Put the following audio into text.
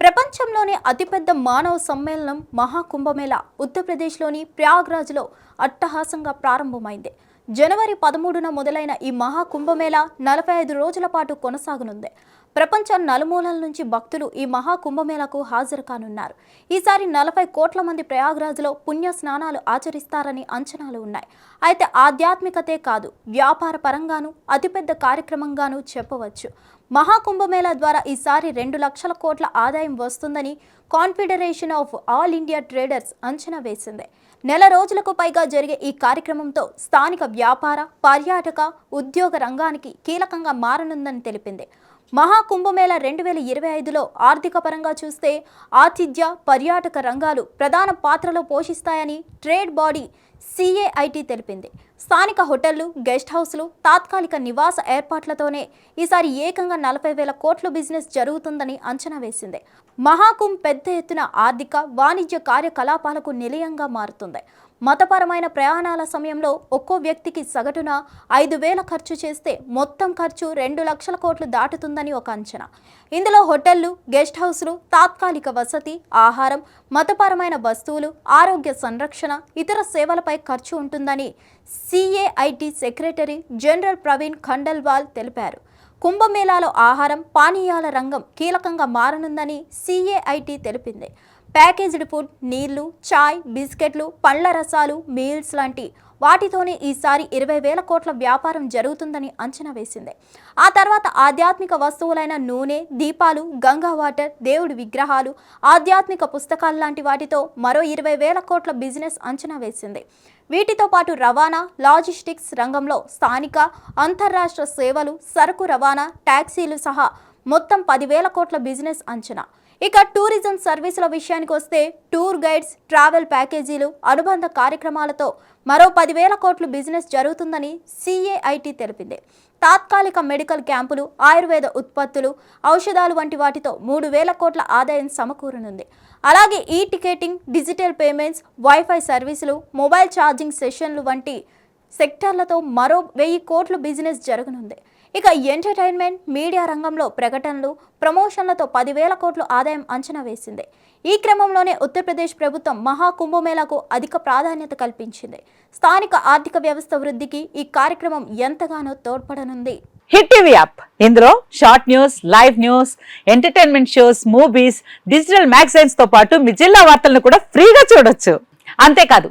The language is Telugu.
ప్రపంచంలోనే అతిపెద్ద మానవ సమ్మేళనం మహాకుంభమేళ ఉత్తరప్రదేశ్లోని ప్రయాగ్రాజ్లో అట్టహాసంగా ప్రారంభమైంది. జనవరి పదమూడున మొదలైన ఈ మహాకుంభమేళ నలభై ఐదు రోజుల పాటు కొనసాగనుంది. ప్రపంచ నలుమూలల నుంచి భక్తులు ఈ మహాకుంభమేళకు హాజరు కానున్నారు. ఈసారి నలభై కోట్ల మంది ప్రయాగ్రాజ్లో పుణ్య స్నానాలు ఆచరిస్తారని అంచనాలు ఉన్నాయి. అయితే ఆధ్యాత్మికతే కాదు వ్యాపార పరంగానూ అతిపెద్ద కార్యక్రమంగానూ చెప్పవచ్చు. మహాకుంభమేళా ద్వారా ఈసారి రెండు లక్షల కోట్ల ఆదాయం వస్తుందని confederation of all India traders అంచనా వేసింది. నెల రోజులకు పైగా జరిగే ఈ కార్యక్రమంతో స్థానిక వ్యాపార పర్యాటక ఉద్యోగ రంగానికి కీలకంగా మారనుందని తెలిపింది. మహాకుంభమేళ రెండు వేల ఇరవై ఐదులో ఆర్థిక పరంగా చూస్తే ఆతిథ్య పర్యాటక రంగాలు ప్రధాన పాత్రలో పోషిస్తాయని ట్రేడ్ బాడీ సిఏఐటి తెలిపింది. స్థానిక హోటళ్ళు గెస్ట్ హౌస్లు తాత్కాలిక నివాస ఏర్పాట్లతోనే ఈసారి ఏకంగా నలభై వేల కోట్ల బిజినెస్ జరుగుతుందని అంచనా వేసింది. మహాకుంభ్ పెద్ద ఎత్తున ఆర్థిక వాణిజ్య కార్యకలాపాలకు నిలయంగా మారుతుంది. మతపరమైన ప్రయాణాల సమయంలో ఒక్కో వ్యక్తికి సగటున ఐదు వేల ఖర్చు చేస్తే మొత్తం ఖర్చు రెండు లక్షల కోట్లు దాటుతుందని ఒక అంచనా. ఇందులో హోటళ్ళు గెస్ట్ హౌస్లు తాత్కాలిక వసతి ఆహారం మతపరమైన వస్తువులు ఆరోగ్య సంరక్షణ ఇతర సేవలపై ఖర్చు ఉంటుందని CAIT secretary general Praveen Khandelwal తెలిపారు. కుంభమేళాలో ఆహారం పానీయాల రంగం కీలకంగా మారనుందని సిఏఐటి తెలిపింది. ప్యాకేజ్డ్ ఫుడ్ నీళ్ళు చాయ్ బిస్కెట్లు పండ్ల రసాలు మీల్స్ లాంటి వాటితోనే ఈసారి ఇరవై వేల కోట్ల వ్యాపారం జరుగుతుందని అంచనా వేసింది. ఆ తర్వాత ఆధ్యాత్మిక వస్తువులైన నూనె దీపాలు గంగా వాటర్ దేవుడి విగ్రహాలు ఆధ్యాత్మిక పుస్తకాలు లాంటి వాటితో మరో ఇరవై వేల కోట్ల బిజినెస్ అంచనా వేసింది. వీటితో పాటు రవాణా లాజిస్టిక్స్ రంగంలో స్థానిక అంతర్రాష్ట్ర సేవలు సరుకు రవాణా ట్యాక్సీలు సహా మొత్తం పదివేల కోట్ల బిజినెస్ అంచనా. ఇక టూరిజం సర్వీసుల విషయానికి వస్తే టూర్ గైడ్స్ ట్రావెల్ ప్యాకేజీలు అనుబంధ కార్యక్రమాలతో మరో పదివేల కోట్లు బిజినెస్ జరుగుతుందని సిఏఐటి తెలిపింది. తాత్కాలిక మెడికల్ క్యాంపులు ఆయుర్వేద ఉత్పత్తులు ఔషధాలు వంటి వాటితో మూడు వేల కోట్ల ఆదాయం సమకూరనుంది. అలాగే ఈ టికెటింగ్ డిజిటల్ పేమెంట్స్ వైఫై సర్వీసులు మొబైల్ ఛార్జింగ్ సెషన్లు వంటి సెక్టార్లతో మరో వెయ్యి కోట్లు బిజినెస్ జరగనుంది. ఇక ఎంటర్టైన్మెంట్ మీడియా రంగంలో ప్రకటనలు ప్రమోషన్లతో పదివేల కోట్ల ఆదాయం అంచనా వేసింది. ఈ క్రమంలోనే ఉత్తరప్రదేశ్ ప్రభుత్వం మహాకుంభమేళాకు అధిక ప్రాధాన్యత కల్పించింది. స్థానిక ఆర్థిక వ్యవస్థ వృద్ధికి ఈ కార్యక్రమం ఎంతగానో తోడ్పడనుంది. Hit TV app. ఇందులో short news live news entertainment shows movies digital మ్యాగజైన్స్తో పాటు మీ జిల్లా వార్తలను కూడా ఫ్రీగా చూడొచ్చు. అంతేకాదు